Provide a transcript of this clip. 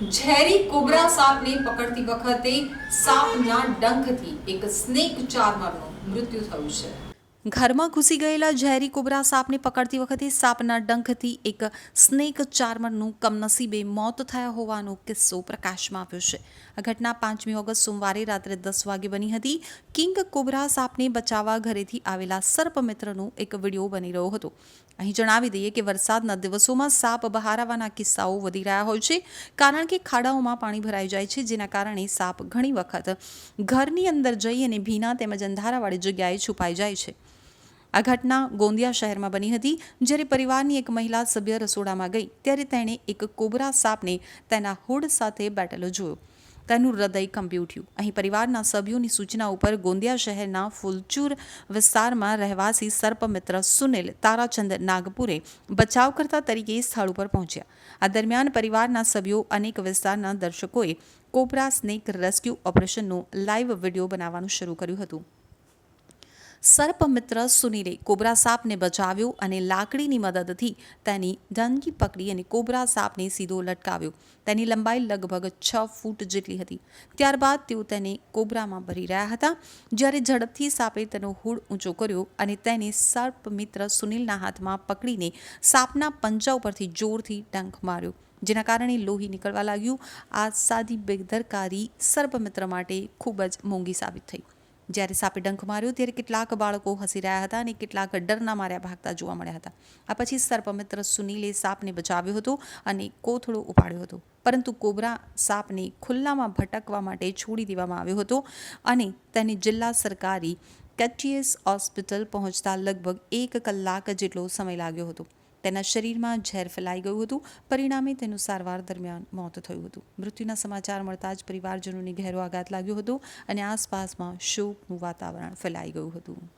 ઝેરી કોબરા સાપને પકડતી વખતે સાપના ડંખથી એક સ્નેક ચાર્મરનું મૃત્યુ થયું છે. ઘરમાં ઘૂસી ગયેલા ઝેરી કોબરા સાપને પકડતી વખતે સાપના ડંખથી એક સ્નેક ચાર્મરનું કમનસીબે મોત થયા હોવાનો કિસ્સો પ્રકાશમાં આવ્યો છે. આ ઘટના પાંચમી ઓગસ્ટ સોમવારે રાત્રે દસ વાગે બની હતી. કિંગ કોબરા સાપને બચાવવા ઘરેથી આવેલા સર્પમિત્રનો એક વીડિયો બની રહ્યો હતો. અહીં જણાવી દઈએ કે વરસાદના દિવસોમાં સાપ બહાર આવવાના કિસ્સાઓ વધી રહ્યા હોય છે, કારણ કે ખાડાઓમાં પાણી ભરાઈ જાય છે, જેના કારણે સાપ ઘણી વખત ઘરની અંદર જઈ અને ભીના તેમજ અંધારાવાળી જગ્યાએ છુપાઈ જાય છે. આ ઘટના ગોંદિયા શહેરમાં બની હતી, જ્યારે પરિવારની એક મહિલા સભ્ય રસોડામાં ગઈ, ત્યારે તેણે એક કોબરા સાપને તેના હુડ સાથે બેઠેલો જોયો. તેનું હૃદય કંપી ઉઠ્યું. અહીં પરિવારના સભ્યોની સૂચના ઉપર ગોંદિયા શહેરના ફુલચુર વિસ્તારમાં રહેવાસી સર્પમિત્ર સુનિલ તારાચંદ નાગપુરે બચાવકર્તા તરીકે સ્થળ ઉપર પહોંચ્યા. આ દરમિયાન પરિવારના સભ્યો અનેક વિસ્તારના દર્શકોએ કોબરા સ્નેક રેસ્ક્યુ ઓપરેશનનો લાઈવ વીડિયો બનાવવાનું શરૂ કર્યું હતું. સર્પમિત્ર સુનીલે કોબરા સાપને બચાવ્યો અને લાકડીની મદદથી તેની ડંકી પકડી અને કોબરા સાપને સીધો લટકાવ્યો. તેની લંબાઈ લગભગ છ ફૂટ જેટલી હતી. ત્યારબાદ તેઓ તેને કોબરામાં ભરી રહ્યા હતા. જ્યારે ઝડપથી સાપે તેનો હૂડ ઊંચો કર્યો અને તેને સર્પમિત્ર સુનિલના હાથમાં પકડીને સાપના પંજા ઉપરથી જોરથી ડંખ માર્યો. જેના કારણે લોહી નીકળવા લાગ્યું. આ સાદી બેદરકારી સર્પમિત્ર માટે ખૂબ જ મોંઘી સાબિત થઈ. જ્યારે સાપે ડંખ માર્યો ત્યારે કેટલાક બાળકો હસી રહ્યા હતા અને કેટલાક ડરના માર્યા ભાગતા જોવા મળ્યા હતા. આ પછી સર્પમિત્ર સુનીલે સાપને બચાવ્યો હતો અને કોથળો ઉપાડ્યો હતો. પરંતુ કોબરા સાપને ખુલ્લામાં ભટકવા માટે છોડી દેવામાં આવ્યો હતો અને તેને જિલ્લા સરકારી કેચીએસ હોસ્પિટલ પહોંચતા લગભગ એક કલાક જેટલો સમય લાગ્યો હતો. તેના શરીરમાં ઝેર ફેલાઈ ગયું હતું. પરિણામે તેનું સારવાર દરમિયાન મોત થયું હતું. મૃત્યુના સમાચાર મળતા જ પરિવારજનોને ઘેરો આઘાત લાગ્યો હતો અને આસપાસમાં શોકનું વાતાવરણ ફેલાઈ ગયું હતું.